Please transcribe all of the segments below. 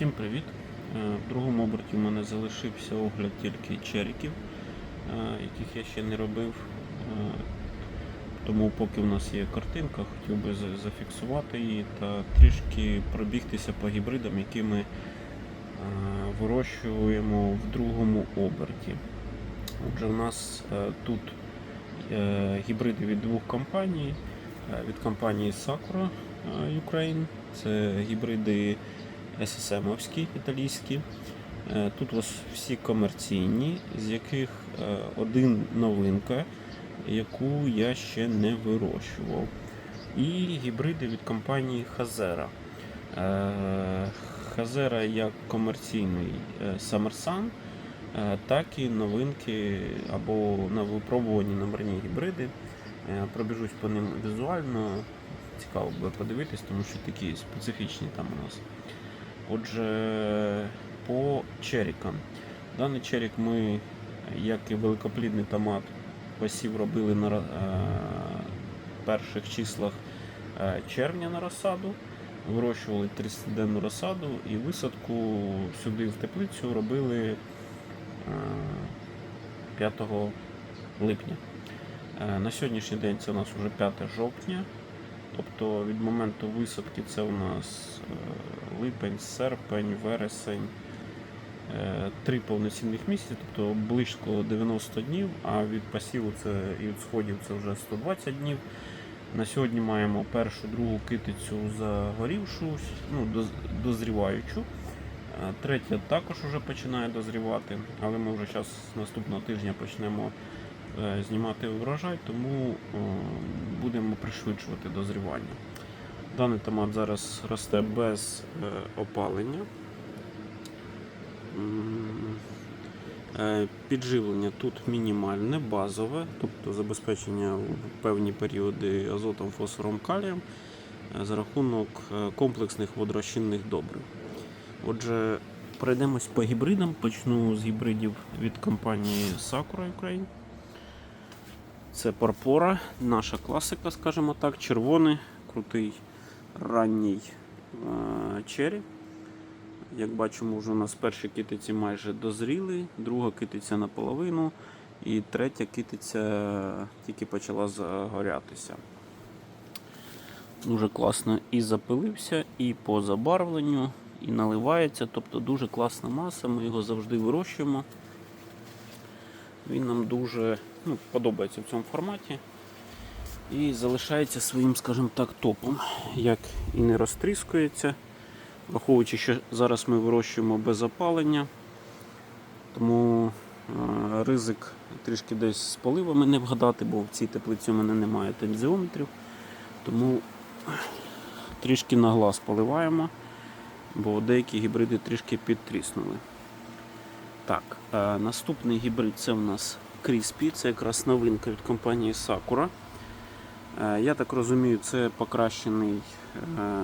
Всім привіт! Е, В другому оберті в мене залишився огляд тільки черіків, е, яких я ще не робив. Е, Тому поки в нас є картинка, хотів би зафіксувати її та трішки пробігтися по гібридам, які ми вирощуємо в другому оберті. Отже, у нас тут гібриди від двох компаній. Від компанії Sakura Ukraine. Це гібриди SSM-овські італійські. Е, Тут у вас всі комерційні, з яких е, один новинка, яку я ще не вирощував. І гібриди від компанії Hazera. Е, Hazera як комерційний е, так і новинки або на випробувані номерні гібриди. Пробіжусь по ним візуально. Цікаво буде подивитись, тому що такі специфічні там у нас. Отже, по черікам. Даний черік ми, як і великоплідний томат, посів робили на е, перших числах е, червня на розсаду. Вирощували 30-денну розсаду і висадку сюди в теплицю робили е, 5 липня. Е, На сьогоднішній день це у нас вже 5 жовтня. Тобто від моменту висадки це у нас е, липень, серпень, вересень, е, три повноцінних місяці, тобто близько 90 днів, а від посіву це і від сходів це вже 120 днів. На сьогодні маємо першу, другу китицю загорівшу, ну, дозріваючу. Е, Третя також вже починає дозрівати, але ми вже зараз наступного тижня почнемо е, знімати врожай, тому будемо пришвидшувати дозрівання. Даний томат зараз росте без е, опалення. Е, Підживлення тут мінімальне, базове, тобто забезпечення в певні періоди азотом, фосфором, калієм е, за рахунок комплексних водорозчинних добрив. Отже, пройдемось по гібридам. Почну з гібридів від компанії Sakura Ukraine. Це Парпора, наша класика, скажімо так, червоний, крутий ранній е, чері. Як бачимо, вже у нас перші китиці майже дозріли, друга китиця наполовину, і третя китиця тільки почала загорятися. Дуже класно і запилився, і по забарвленню, і наливається. Тобто дуже класна маса, ми його завжди вирощуємо. Він нам дуже ну, подобається в цьому форматі. І залишається своїм, скажімо так, топом, як і не розтріскується. Враховуючи, що зараз ми вирощуємо без опалення, тому е, ризик трішки десь з поливами не вгадати, бо в цій теплиці у мене немає тензіометрів. Тому трішки на глаз поливаємо, бо деякі гібриди трішки підтріснули. Так, е, наступний гібрид це у нас Crispy, це якраз новинка від компанії Sakura. Е, я так розумію, це покращений, е,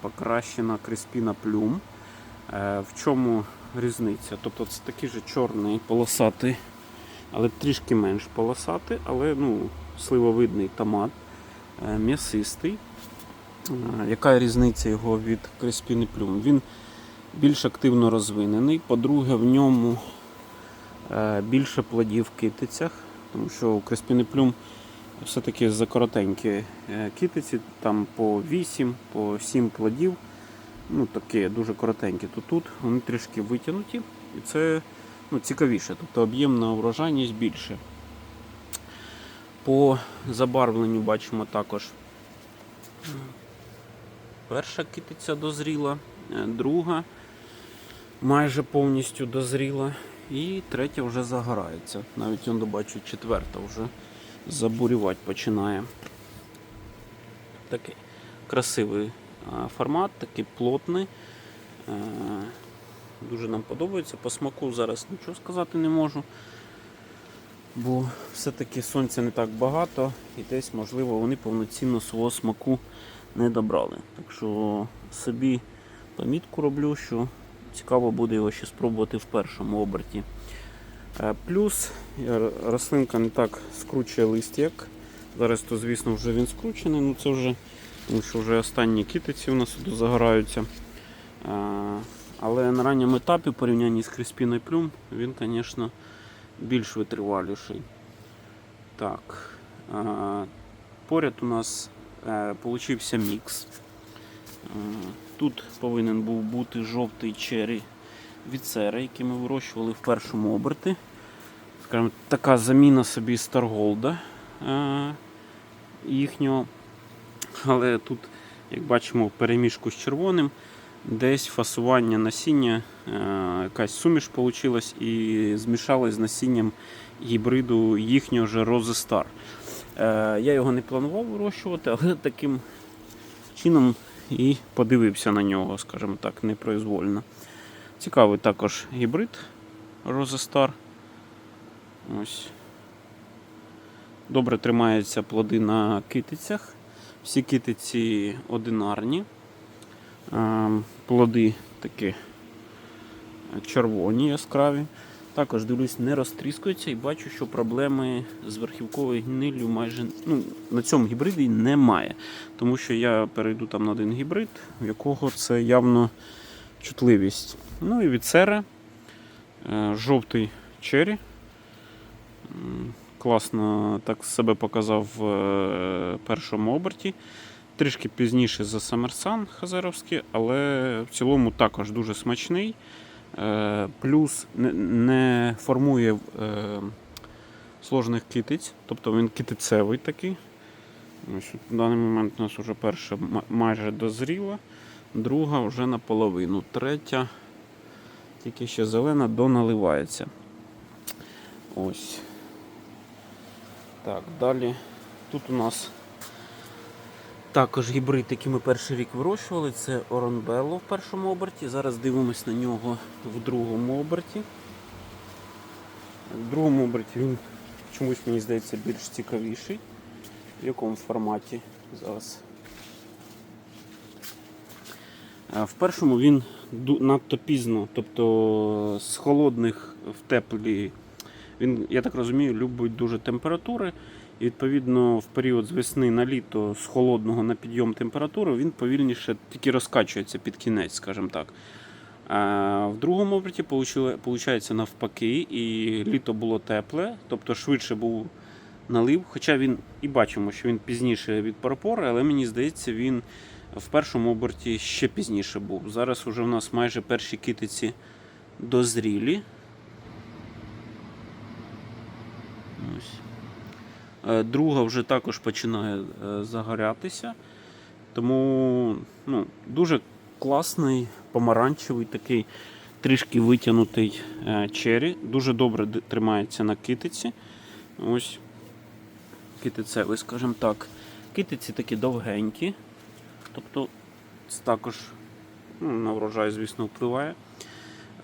покращена Crispina Plum. Е, в чому різниця? Тобто це такий же чорний полосатий, але трішки менш полосатий, але ну, сливовидний томат, е, м'ясистий. Яка різниця його від Crispina Plum? Він більш активно розвинений. По-друге, в ньому більше плодів в китицях, тому що у Креспіни Плюм все-таки закоротенькі е, китиці, там по 8, по 7 плодів. Ну, такі дуже коротенькі. То тут вони трішки витягнуті, і це ну, цікавіше, тобто об'ємна урожайність більше. По забарвленню бачимо також. Перша китиця дозріла, е, друга майже повністю дозріла, і третя вже загорається. Навіть он бачу, четверта вже забурювати починає. Такий красивий формат, такий плотний. Е, Дуже нам подобається. По смаку зараз нічого сказати не можу. Бо все-таки сонця не так багато і десь, можливо, вони повноцінно свого смаку не добрали. Так що собі помітку роблю, що цікаво буде його ще спробувати в першому оберті. Е, Плюс е, рослинка не так скручує лист, як. Зараз, то, звісно, вже він скручений, ну це вже, тому що вже останні китиці у нас тут загораються. Е, Але на ранньому етапі в порівнянні з Криспіною Плюм він, звісно, більш витриваліший. Так. Поряд у нас получився мікс. Тут повинен був бути жовтий черрі від сера, який ми вирощували в першому оберті. Скажімо, така заміна собі Старголда е, їхнього. Але тут, як бачимо, переміжку з червоним, десь фасування насіння, е, якась суміш вийшла і змішалась з насінням гібриду їхнього же. Е, Я його не планував вирощувати, але таким чином і подивився на нього, скажімо так, непроизвольно. Цікавий також гібрид Star. Ось. Добре тримаються плоди на китицях. Всі китиці одинарні. Е, Плоди такі червоні, яскраві. Також дивлюсь, не розтріскуються і бачу, що проблеми з верхівковою гниллю майже ну, на цьому гібриді немає. Тому що я перейду там на один гібрид, в якого це явно чутливість. Ну і від сера е, жовтий чері. Класно так себе показав в е, першому оберті. Трішки пізніше за Самерсан Хазаровський, але в цілому також дуже смачний. Е, Плюс не, формує сложних китиць, тобто він китицевий такий. Ось, в даний момент у нас вже перша майже дозріла, друга вже наполовину, третя тільки ще зелена доналивається. Ось. Так, далі. Тут у нас також гібрид, який ми перший рік вирощували, це Оронбелло в першому оберті. Зараз дивимось на нього в другому оберті. В другому оберті він чомусь, мені здається, більш цікавіший. В якому форматі зараз. А В першому він надто пізно, тобто з холодних в теплі. Він, я так розумію, любить дуже температури. І відповідно в період з весни на літо з холодного на підйом температури він повільніше тільки розкачується під кінець, скажімо так. А в другому оберті виходить навпаки, і літо було тепле, тобто швидше був налив. Хоча він і бачимо, що він пізніше від парапори, але мені здається, він в першому оберті ще пізніше був. Зараз вже в нас майже перші китиці дозрілі. Е, Друга вже також починає е, загорятися. Тому ну, дуже класний, помаранчевий, такий трішки витягнутий е, чері. Дуже добре тримається на китиці. Ось китицевий, скажімо так. Китиці такі довгенькі. Тобто це також ну, на врожай, звісно, впливає.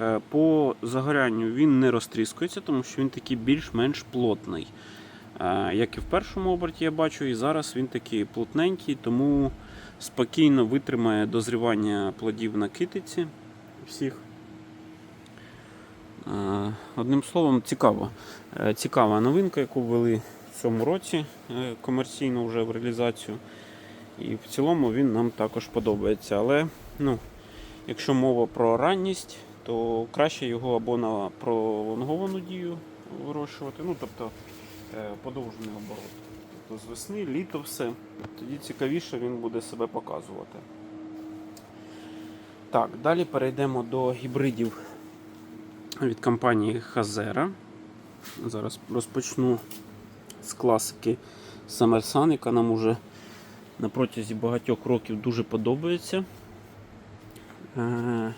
Е, По загорянню він не розтріскується, тому що він такий більш-менш плотний. Е, Як і в першому оберті я бачу, і зараз він такий плотненький, тому спокійно витримає дозрівання плодів на китиці всіх. Е, Одним словом, цікаво. Цікава новинка, яку ввели в цьому році комерційно вже в реалізацію. І в цілому він нам також подобається. Але ну, якщо мова про ранність, то краще його або на пролонговану дію вирощувати, ну тобто е, подовжений оборот. Тобто з весни, літо все, тоді цікавіше він буде себе показувати. Так, далі перейдемо до гібридів від компанії Хазера. Зараз розпочну з класики Summer яка нам уже на протязі багатьох років дуже подобається. Е,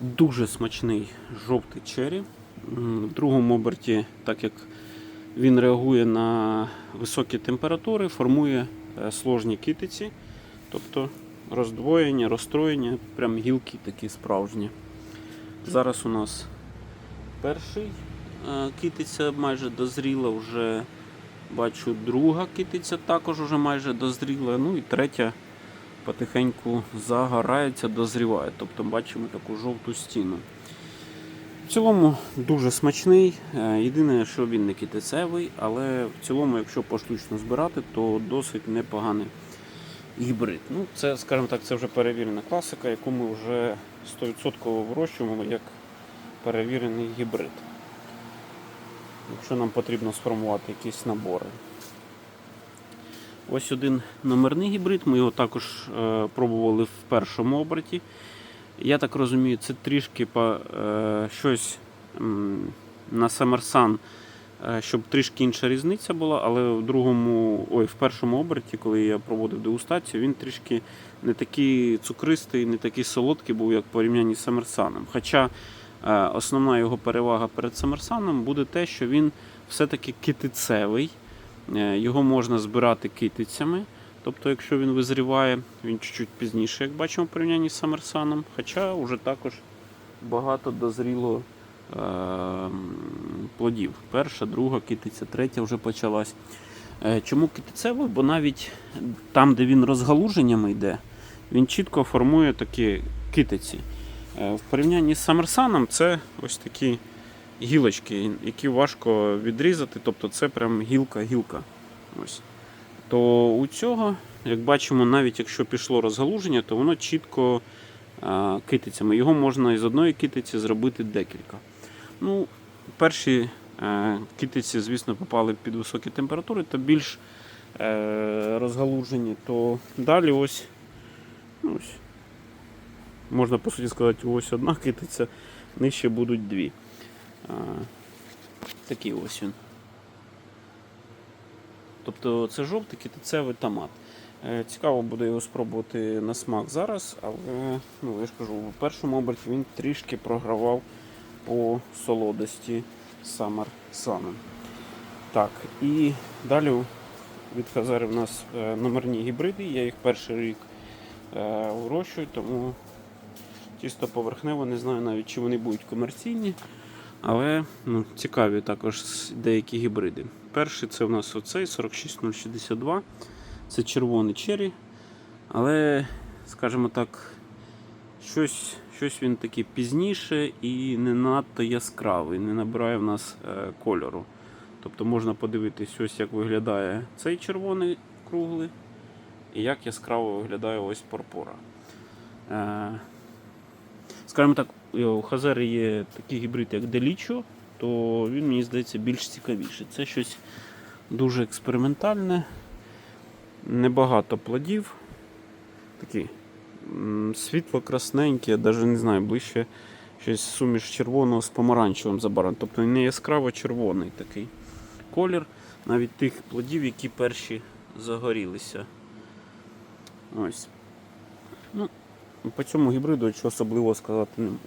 Дуже смачний жовтий чері. В другому оберті, так як він реагує на високі температури, формує е, сложні китиці, тобто роздвоєння, розстроєння, прям гілки такі справжні. Зараз у нас перший е, китиця майже дозріла, вже бачу друга китиця також вже майже дозріла. Ну і третя потихеньку загорається, дозріває. Тобто бачимо таку жовту стіну. В цілому дуже смачний. Е, Єдине, що він не китицевий, але в цілому, якщо поштучно збирати, то досить непоганий гібрид. Ну, Це, скажімо так, це вже перевірена класика, яку ми вже 100% вирощуємо як перевірений гібрид. Якщо нам потрібно сформувати якісь набори. Ось один номерний гібрид, ми його також е, пробували в першому оберті. Я так розумію, це трішки по, е, щось м, на Самерсан, е, щоб трішки інша різниця була, але в другому, ой, в першому оберті, коли я проводив дегустацію, він трішки не такий цукристий, не такий солодкий був, як в порівнянні з Самерсаном. Хоча основна його перевага перед Самерсаном буде те, що він все-таки китицевий. Е, Його можна збирати китицями. Тобто, якщо він визріває, він чуть-чуть пізніше, як бачимо, в порівнянні з Самерсаном. Хоча вже також багато дозріло е- плодів. Перша, друга китиця, третя вже почалась. Е, Чому китицевий? Бо навіть там, де він розгалуженнями йде, він чітко формує такі китиці. Е, В порівнянні з Самерсаном це ось такі гілочки, які важко відрізати, тобто це прям гілка-гілка. Ось. То у цього, як бачимо, навіть якщо пішло розгалуження, то воно чітко а, китицями. Його можна із одної китиці зробити декілька. Ну, перші е, китиці, звісно, попали під високі температури, то більш е, розгалужені, то далі ось, ну, ось можна по суті сказати, ось одна китиця, нижче будуть дві. А, такий ось він. Тобто це жовтий китицевий томат. Е, Цікаво буде його спробувати на смак зараз, але ну, я ж кажу, у першому оберті він трішки програвав по солодості Summer Sun. Так, і далі від Хазари в нас е, номерні гібриди. Я їх перший рік е, вирощую, тому чисто поверхнево не знаю навіть, чи вони будуть комерційні. Але ну, цікаві також деякі гібриди. Перший це у нас оцей 46062. Це червоний чері. Але, скажімо так, щось, щось він таке пізніше і не надто яскравий, не набирає в нас е, кольору. Тобто можна подивитись, ось як виглядає цей червоний круглий, і як яскраво виглядає ось порпора. Е, скажімо так, у Хазери є такий гібрид, як Делічо, то він, мені здається, більш цікавіший. Це щось дуже експериментальне, небагато плодів. Такі світло-красненькі, я навіть не знаю, ближче щось суміш червоного з помаранчевим забарвленням. Тобто не яскраво червоний такий колір навіть тих плодів, які перші загорілися. Ось. Ну, по цьому гібриду нічого особливого сказати не можу.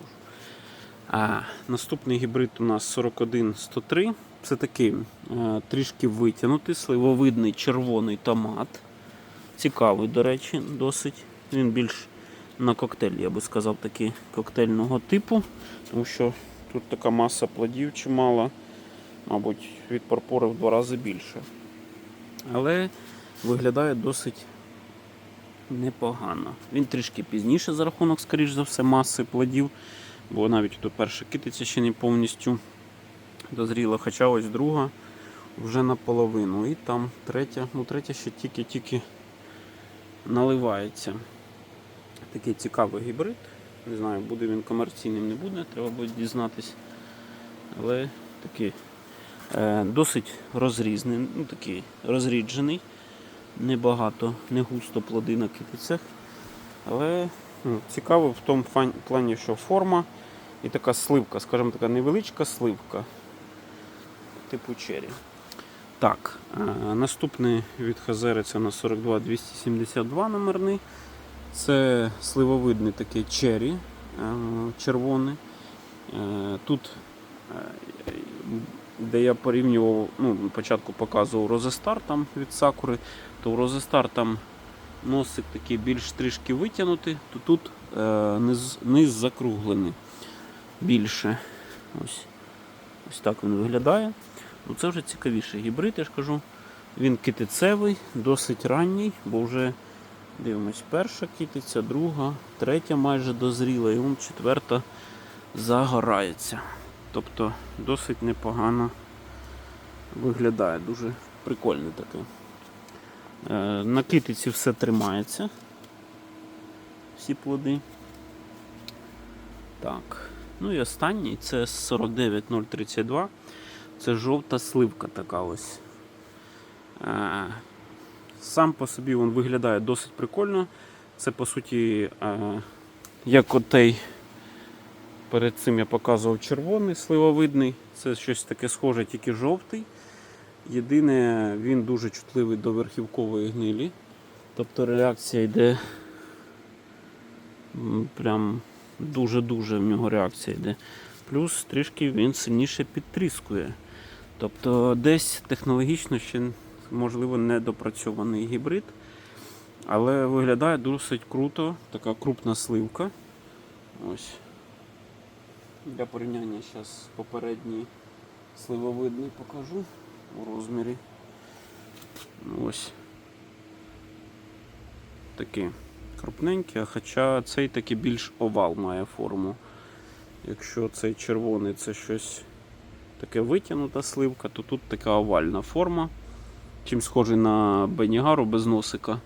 А, наступний гібрид у нас 41103. Це такий е, трішки витягнутий, сливовидний червоний томат. Цікавий, до речі, досить. Він більш на коктейль, я би сказав, такий коктейльного типу, тому що тут така маса плодів чимала, мабуть, від порпори в два рази більше. Але виглядає досить непогано. Він трішки пізніше за рахунок, скоріш за все, маси плодів, бо навіть тут перша китиця ще не повністю дозріла, хоча ось друга вже наполовину. І там третя, ну третя ще тільки-тільки наливається. Такий цікавий гібрид. Не знаю, буде він комерційним, не буде, треба буде дізнатись. Але такий е, досить розрізний, ну такий розріджений. Небагато, не густо плоди на китицях. Але ну, цікаво в тому фан- плані, що форма і така сливка, скажімо така невеличка сливка типу чері. Так, е, наступний від Хазери це на 42 272 номерний. Це сливовидний такий чері е, червоний. Е, Тут, де я порівнював, ну, спочатку показував Розестар там від Сакури, то у Розестар там носик такий більш трішки витягнутий, то тут е, низ, низ закруглений більше. Ось, ось так він виглядає. Ну, це вже цікавіший гібрид, я ж кажу. Він китицевий, досить ранній, бо вже дивимось, перша китиця, друга, третя майже дозріла, і он четверта загорається. Тобто досить непогано виглядає, дуже прикольний такий. Е, На китиці все тримається. Всі плоди. Так. Ну і останній це 49032. Це жовта сливка така ось. Е, Сам по собі він виглядає досить прикольно. Це по суті, е, як отей. Перед цим я показував червоний сливовидний. Це щось таке схоже, тільки жовтий. Єдине, він дуже чутливий до верхівкової гнилі. Тобто реакція йде прям дуже-дуже в нього реакція йде. Плюс трішки він сильніше підтріскує. Тобто десь технологічно ще можливо недопрацьований гібрид. Але виглядає досить круто, така крупна сливка. Ось. Для порівняння зараз попередній сливовидний покажу у розмірі. Ось. Такі крупненькі, хоча цей таки більш овал має форму. Якщо цей червоний це щось таке витягнута сливка, то тут така овальна форма. Чим схожий на бенігару без носика.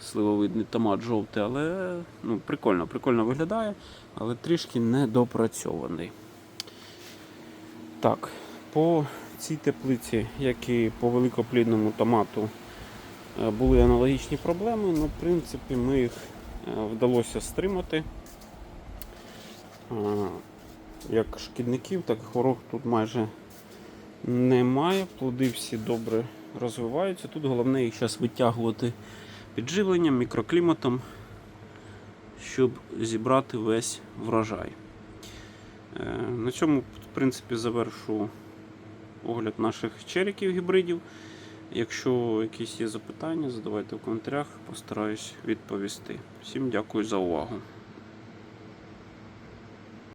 Сливовидний томат жовтий, але ну, прикольно, прикольно виглядає, але трішки недопрацьований. Так, по цій теплиці, як і по великоплідному томату, е, були аналогічні проблеми, але в принципі ми їх е, вдалося стримати. Як шкідників, так і хвороб тут майже немає. Плоди всі добре розвиваються. Тут головне їх зараз витягувати підживленням, мікрокліматом, щоб зібрати весь врожай. Е, На цьому, в принципі, завершу огляд наших черіків гібридів. Якщо якісь є запитання, задавайте в коментарях, постараюсь відповісти. Всім дякую за увагу.